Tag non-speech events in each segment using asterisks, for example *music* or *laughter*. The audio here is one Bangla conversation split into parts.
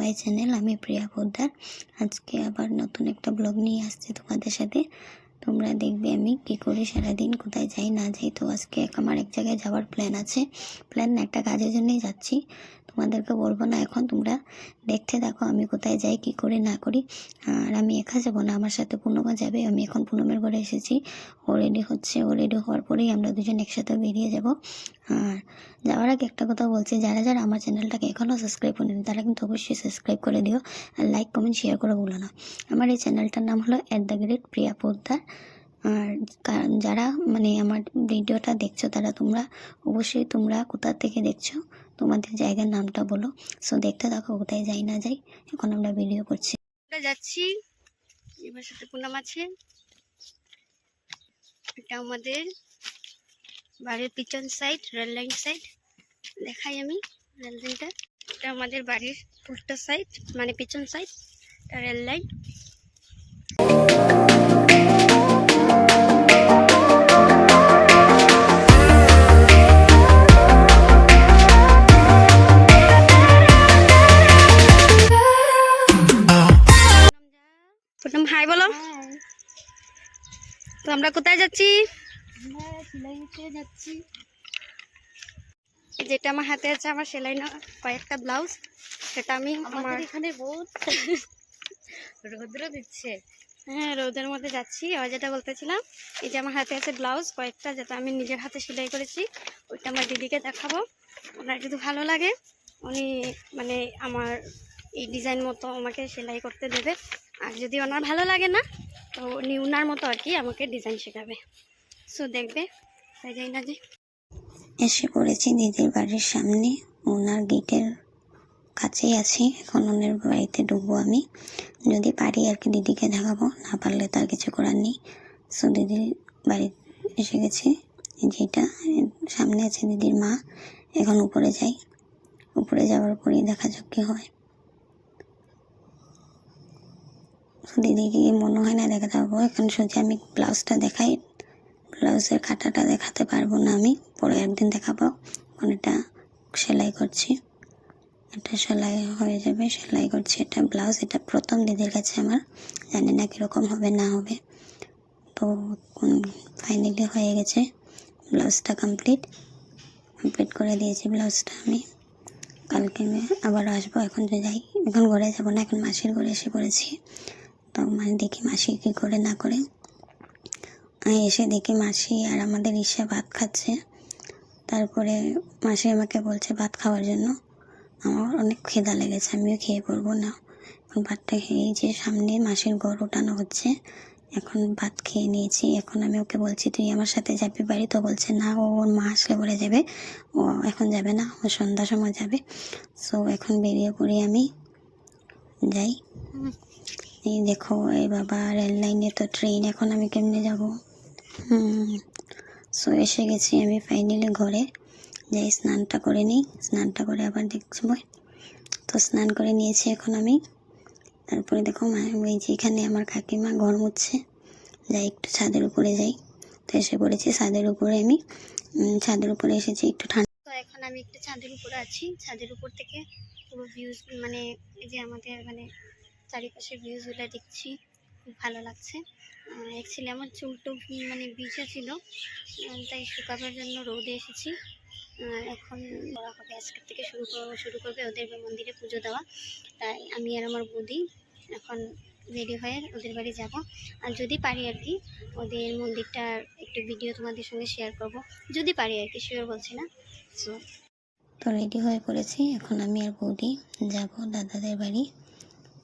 মাই চ্যানেল আমি প্রিয়া পোদ্দার। আজকে আবার নতুন একটা ব্লগ নিয়ে আসছি তোমাদের সাথে। তোমরা দেখবে আমি কি করি সারাদিন কোথায় যাই, না যাই। তো আজকে আমার এক জায়গায় যাওয়ার প্ল্যান আছে। প্ল্যান একটা কাজের জন্যই যাচ্ছি। তোমাদেরকে বলব না এখন, তোমরা দেখতে দেখো আমি কোথায় যাই, কি করি, না করি। আর আমি একা যাব না, আমার সাথে পুনমও যাবে। আমি এখন পুনমের ঘরে এসেছি। ও রেডি হচ্ছে ও রেডি হওয়ার পরেই আমরা দুজন একসাথে বেরিয়ে যাব। আর যাওয়ার আগে একটা কথা বলছি, যারা যারা আমার চ্যানেলটাকে এখনও সাবস্ক্রাইব করেনি, তারা কিন্তু অবশ্যই সাবস্ক্রাইব করে দিও। আর লাইক কমেন্ট শেয়ার করে বলো না। আমার এই চ্যানেলটার নাম হলো at the great Priya Poddar আর যারা মানে আমার ভিডিওটা দেখছ, তারা তোমরা অবশ্যই তোমরা কোথা থেকে দেখছ, তোমাদের জায়গার নামটা বলো। সো দেখতে থাকো, কোথায় যাই না যাই, এখন আমরা ভিডিও করছি। যাচ্ছি, এবার সাথে পুনাম আছে। এটা আমাদের বাড়ির পিছন সাইড রেল লাইন সাইড দেখাই আমি রেল লাইনটা এটা আমাদের বাড়ির উল্টো সাইড মানে পিছন side rail line Poonam hi বলো। তো আমরা কোথায় যাচ্ছি? যাচ্ছি যেটা আমার হাতে আছে আমার সেলাই না কয়েকটা ব্লাউজ। সেটা আমি আমার এখানে বহুত রৌদ্র দিচ্ছে। হ্যাঁ রোদের মধ্যে যাচ্ছি। আর যেটা বলতেছিলাম এই যে আমার হাতে আছে ব্লাউজ কয়েকটা যেটা আমি নিজের হাতে সেলাই করেছি ওইটা আমার দিদিকে দেখাবো। ওনার যদি ভালো লাগে উনি মানে আমার এই ডিজাইন মতো আমাকে সেলাই করতে দেবে। আর যদি ওনার ভালো লাগে না, তো উনি ওনার মতো আর কি আমাকে ডিজাইন শেখাবে। সো দেখবে, তাই যাই না যে। এসে পড়েছি দিদির বাড়ির সামনে। ওনার গেটের কাছেই আছি। এখন ওনার বাড়িতে ঢুকবো আমি। যদি পারি আর কি দিদিকে দেখাবো, না পারলে তার কিছু করার নেই। সো দিদির বাড়ি এসে গেছি। যেটা সামনে আছে দিদির মা। এখন উপরে যাই। উপরে যাওয়ার পরেই দেখা যাক কি হয় তো দিদিকে মনে হয় না দেখাতে পারব। এখন সোজা আমি ব্লাউজটা দেখাই। ব্লাউজের কাটাটা দেখাতে পারব না আমি। পরে একদিন দেখাবো। এটা সেলাই করছি। এটা সেলাই হয়ে যাবে, সেলাই করছি। এটা ব্লাউজ, এটা প্রথম দিদির কাছে আমার। জানি না কীরকম হবে, না হবে। তো ফাইনালি হয়ে গেছে ব্লাউজটা কমপ্লিট কমপ্লিট করে দিয়েছি ব্লাউজটা আমি। কালকে আমি আবার আসব। এখন যে যাই। এখন ঘরে যাব না, এখন মাসির ঘরে এসে পড়েছি। তো মানে দেখি মাসি কী করে না করে। এসে দেখি মাসি আর আমাদের ঈশা ভাত খাচ্ছে। তারপরে মাসি আমাকে বলছে ভাত খাওয়ার জন্য। আমার অনেক খিদা লেগেছে, আমিও খেয়ে পড়ব না। এখন ভাতটা খেয়ে যে সামনে মাসির গড় ওঠানো হচ্ছে। এখন ভাত খেয়ে নিয়েছি। এখন আমি ওকে বলছি, তুই আমার সাথে যাবি বাড়ি? তো বলছে, না, ও ওর মা আসলে বলে যাবে। ও এখন যাবে না, ও সন্ধ্যার সময় যাবে। সো এখন বেরিয়ে পড়ি আমি। যাই। এই দেখো, এই বাবা, রেল লাইনে তো ট্রেন, এখন আমি কেমনে যাব? হুম, সো এসে গেছি আমি ফাইনালি ঘরে। যাই, স্নানটা করে নিই, স্নানটা করে আবার দেখছি তো স্নান করে নিয়েছি এখন আমি। তারপরে দেখো ওই যে এখানে আমার কাকিমা ঘর মুছছে। যাই, একটু ছাদের উপরে যাই। তো এসে পড়েছি ছাদের উপরে আমি। ছাদের উপরে এসেছি, একটু ঠান্ডা। তো এখন আমি একটু ছাদের উপরে আছি। ছাদের উপর থেকে পুরো ভিউজ মানে এই যে আমাদের মানে চারিপাশে ভিউজগুলো দেখছি, খুব ভালো লাগছে। অ্যাকচুয়ালি আমার চুলটো মানে ভিজে ছিল তাই শুকাবার জন্য রোদে এসেছি। এখন বলা হবে আজকের থেকে শুরু করব শুরু করবে ওদের মন্দিরে পুজো দেওয়া। তাই আমি আর আমার বৌদি এখন রেডি হয়ে ওদের বাড়ি যাব। আর যদি পারি আর কি, ওদের মন্দিরটার একটু ভিডিও তোমাদের সঙ্গে শেয়ার করব। যদি পারি আর কি শিওর বলছি না। সো তো রেডি হয়ে পড়েছি। এখন আমি আর বৌদি যাব দাদাদের বাড়ি।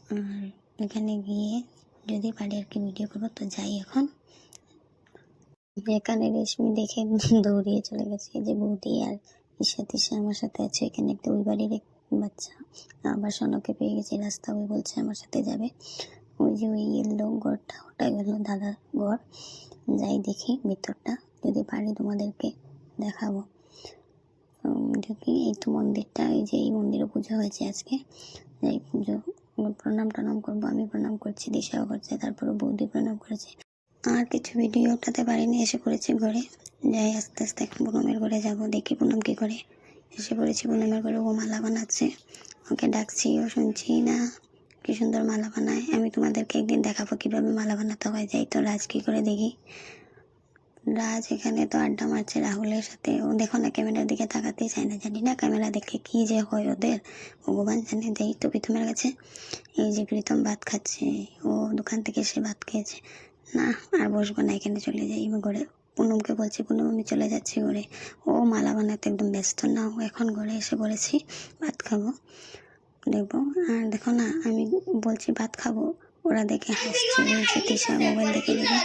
আর এখানে গিয়ে যদি পারি আর কি ভিডিও করব, তো যাই এখন। এখানে রেশমি দেখে *laughs* দৌড়িয়ে চলে গেছে। যে বৌদি আর ঈশা তিশা আমার সাথে আছে। এখানে একটা ওই বাড়ির বাচ্চা। আবার সনকে পেয়ে গেছি। রাস্তা ওই বলছে আমার সাথে যাবে। ওই যে ওই ইয়েলো ঘরটা ওটাই হলো দাদার ঘর। যাই দেখি ভিতরটা। যদি পারি তোমাদেরকে দেখাবো। দেখি এই তো মন্দিরটা। এই যে এই মন্দিরে পুজো হয়েছে আজকে। এই পুজো প্রণাম টনাম করব, আমি প্রণাম করছি, দিশাও করছে তারপরে বৌদি প্রণাম করেছে। আর কিছু ভিডিও ওঠাতে পারিনি, এসে পড়েছি ঘরে। যাই, আস্তে আস্তে এখন পুনমের ঘরে যাব, দেখি পুনম কী করে। এসে পড়েছি পুনমের ঘরে, ও মালা বানাচ্ছে। ওকে ডাকছি, ও শুনছি না, কি সুন্দর মালা বানায়। আমি তোমাদেরকে একদিন দেখাবো কীভাবে মালা বানাতে হয়। যাই তো রাজ কী করে দেখি। রাজ এখানে তো আড্ডা মারছে রাহুলের সাথে। ও দেখো না, ক্যামেরার দিকে তাকাতেই চায় না। জানি না ক্যামেরা দেখে কী যে হয় ওদের। ভগবান জানে, যাই তো প্রীতমের কাছে। এই যে প্রীতম ভাত খাচ্ছে, ও দোকান থেকে এসে ভাত খেয়েছে। না, আর বসবো না, এখানে চলে যাই আমি ঘরে। পুনমকে বলছি, পুনম, আমি চলে যাচ্ছি ঘরে। ও মালা বানাতে একদম ব্যস্ত না, ও এখন ঘরে এসে বলেছি, ভাত খাব। দেখব। আর দেখো না, আমি বলছি ভাত খাব। ওরা দেখে হাসছে বলছে তিশা মোবাইল দেখে দেখে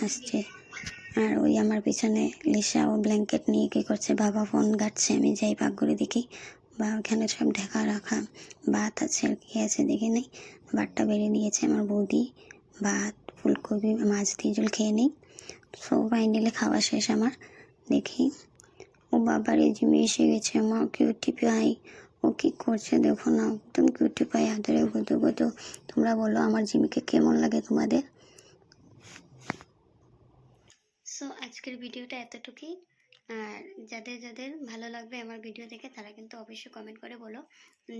হাসছে। আর ওই আমার পিছনে লিসা ও ব্ল্যাঙ্কেট নিয়ে কী করছে? বাবা ফোন ঘাটছে, আমি যাই পাক করে দেখি। বা ওখানে সব ঢাকা রাখা ভাত আছে আর কি আছে দেখে নেই। ভাতটা বেড়ে নিয়েছে আমার বৌদি। ভাত ফুলকপি, মাছ দিয়ে জল খেয়ে নিই। সব ফাইনালি খাওয়া শেষ আমার। দেখি। ও বাবার এই জিমে এসে গেছে। আমার কিউটি পাই ও কী করছে দেখো না? একদম কিউটি পাই আদরে গদু গদু। তোমরা বলো আমার জিমিকে কেমন লাগে তোমাদের? সো আজকের ভিডিওটা এতটুকুই। আর যাদের যাদের ভালো লাগবে আমার ভিডিও দেখে, তারা কিন্তু অবশ্যই কমেন্ট করে বলো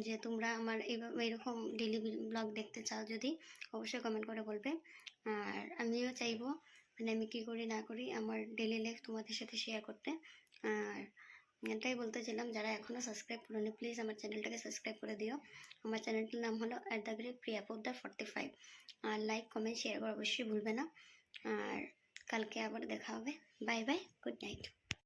যে তোমরা আমার এরকম ডেলি ব্লগ দেখতে চাও যদি, অবশ্যই কমেন্ট করে বলবে। আর আমিও চাইব মানে আমি কী করি, না করি, আমার ডেলি লাইফ তোমাদের সাথে শেয়ার করতে। আর এটাই বলতে চাইলাম, যারা এখনও সাবস্ক্রাইব করোনি প্লিজ আমার চ্যানেলটাকে সাবস্ক্রাইব করে দিও। আমার চ্যানেলটির নাম হলো at the great Priya Poddar forty five R like comment share করা, অবশ্যই ভুলবে না। আর কালকে আবার দেখা হবে বাই বাই গুড নাইট